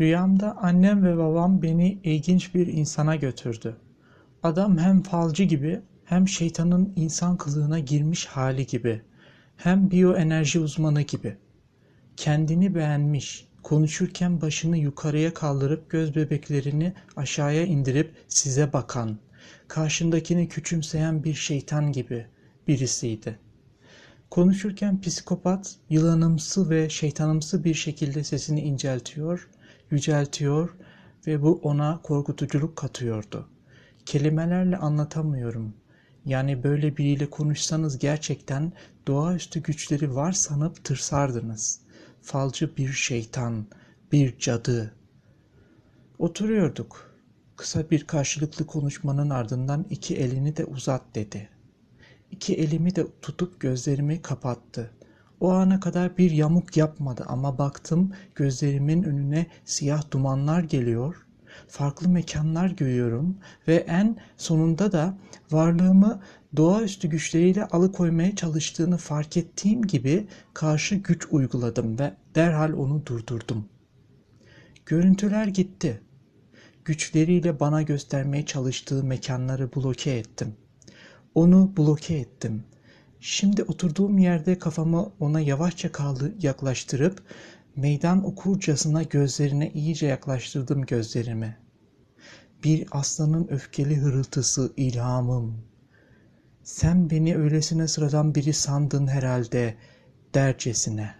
Rüyamda annem ve babam beni ilginç bir insana götürdü. Adam hem falcı gibi hem şeytanın insan kılığına girmiş hali gibi hem biyoenerji uzmanı gibi. Kendini beğenmiş, konuşurken başını yukarıya kaldırıp göz bebeklerini aşağıya indirip size bakan, karşındakini küçümseyen bir şeytan gibi birisiydi. Konuşurken psikopat, yılanımsı ve şeytanımsı bir şekilde sesini inceltiyor, yüceltiyor ve bu ona korkutuculuk katıyordu. Kelimelerle anlatamıyorum. Yani böyle biriyle konuşsanız gerçekten doğaüstü güçleri var sanıp tırsardınız. Falcı bir şeytan, bir cadı. Oturuyorduk. Kısa bir karşılıklı konuşmanın ardından iki elini de uzat dedi. İki elimi de tutup gözlerimi kapattı. O ana kadar bir yamuk yapmadı ama baktım gözlerimin önüne siyah dumanlar geliyor. Farklı mekanlar görüyorum ve en sonunda da varlığımı doğaüstü güçleriyle alıkoymaya çalıştığını fark ettiğim gibi karşı güç uyguladım ve derhal onu durdurdum. Görüntüler gitti. Güçleriyle bana göstermeye çalıştığı mekanları bloke ettim. Onu bloke ettim. Şimdi oturduğum yerde kafamı ona yavaşça kaldı yaklaştırıp meydan okurcasına gözlerine iyice yaklaştırdım gözlerimi. Bir aslanın öfkeli hırıltısı ilhamım. Sen beni öylesine sıradan biri sandın herhalde dercesine.''